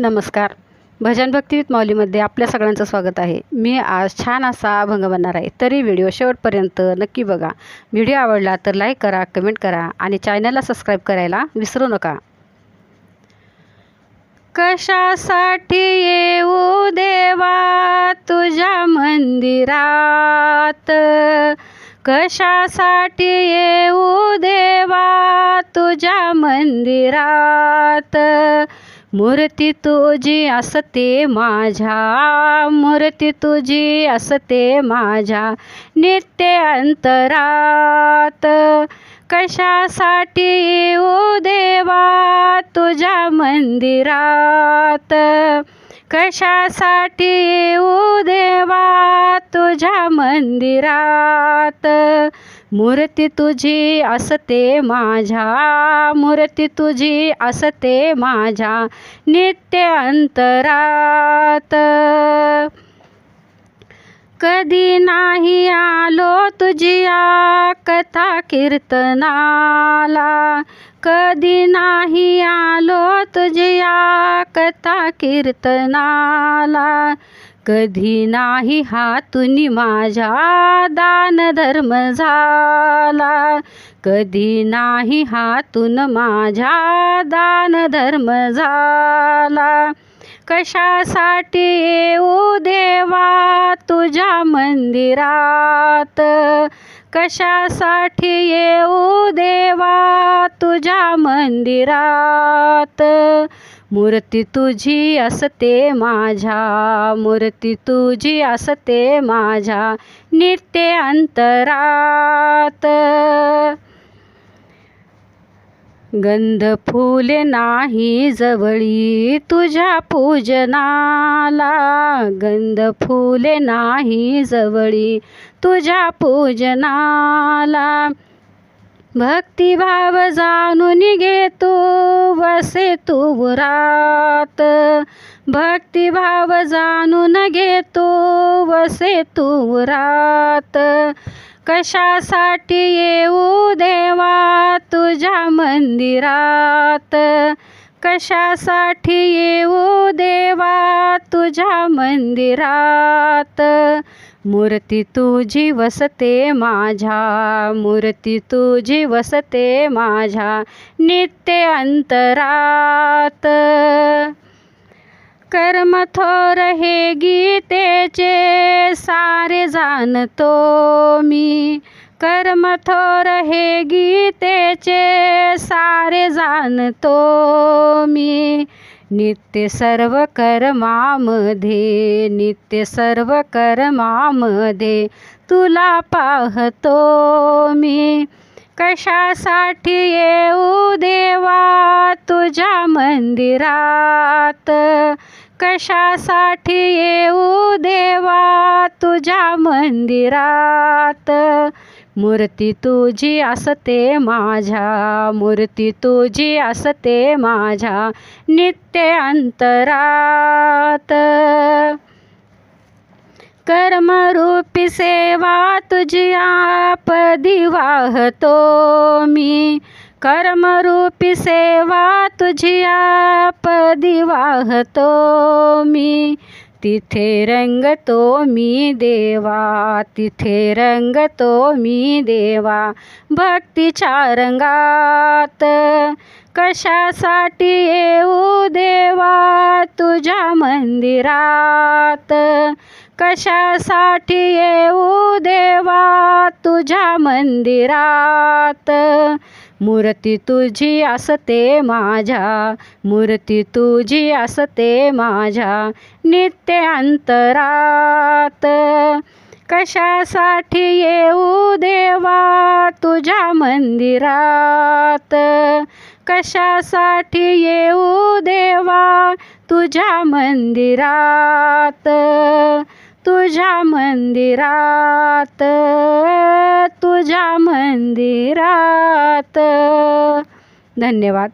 नमस्कार. भजन भक्तीवित माऊलीमध्ये आपल्या सगळ्यांचं स्वागत आहे. मी आज छान असा अभंग बनणार आहे. तरी व्हिडिओ शेवटपर्यंत नक्की बघा. व्हिडिओ आवडला तर लाईक करा कमेंट करा आणि चॅनलला सबस्क्राईब करायला विसरू नका. कशासाठी येऊ देवा तुझ्या मंदिरात? कशासाठी येऊ देवा तुझ्या मंदिरात? मूर्ती तुझी असते माझ्या मूर्ती तुझी असते माझ्या. नित्य अंतरात कशासाठी येऊ देवा तुझ्या मंदिरात? कशासाठी येऊ देवा तुझ्या मंदिरात. मूर्ती तुझी असते माझ्या मूर्ती तुझी असते माझ्या नित्य अंतरात. कधी नाही आलो तुझिया कथा कीर्तनाला. कधी नाही आलो तुझिया कथा कीर्तनाला. कधी नाही हातुनी माझ्या दान धर्म झाला. कधी नाही हातून माझ्या दान धर्म झाला. कशासाठी येऊ देवा तुझ्या मंदिरात? कशासाठी येऊ देवा तुझ्या मंदिरात? मूर्ती तुझी असते माझ्या मूर्ती तुझी असते माझ्या नित्य अंतरात. गंध फुले नाही जवळी तुझ्या पूजनाला. गंध फुले नाही जवळी तुझ्या पूजनाला. भक्तिभाव जाणून घेतो असे तू भक्तिभाव जाणून घेतो वसे तू उरात कशासाठी येऊ देवा तुझ्या मंदिरात? कशासाठी येऊ देवा तुझ्या मंदिरात? मूर्ती तुझी वसते माझ्या मूर्ती तुझी वसते माझ्या नित्य अंतरात. कर्म थोर हे गीतेचे सारे जाणतो मी. कर्म थोर हे गीतेचे सारे जाणतो मी. नित्य सर्व कर्मामध्ये नित्य सर्व कर्मामध्ये तुला पाहतो मी. कशासाठी येऊ देवा तुझ्या मंदिरात? कशासाठी येऊ देवा तुझ्या मंदिरात? मूर्ती तुझी असते माझ्या मूर्ती तुझी असते माझ्या नित्य अंतरात. कर्मरूपी सेवा तुझी आपदी वाहतो मी. कर्मरूपी सेवा तुझी आपदी वाहतो मी. तिथे रंगतो मी देवा तिथे रंगतो मी देवा. भक्तीच्या रंगात कशासाठी येऊ देवा? तुझ्या मंदिरात कशासाठी येऊ देवा? तुझ्या मंदिरात मूर्ती तुझी असते माझ्या मूर्ती तुझी असते माझ्या नित्य अंतरात. कशासाठी येऊ देवा तुझ्या मंदिरात? कशासाठी येऊ देवा तुझ्या मंदिरात? तुझ्या मंदिरात तुझ्या मंदिरात. धन्यवाद.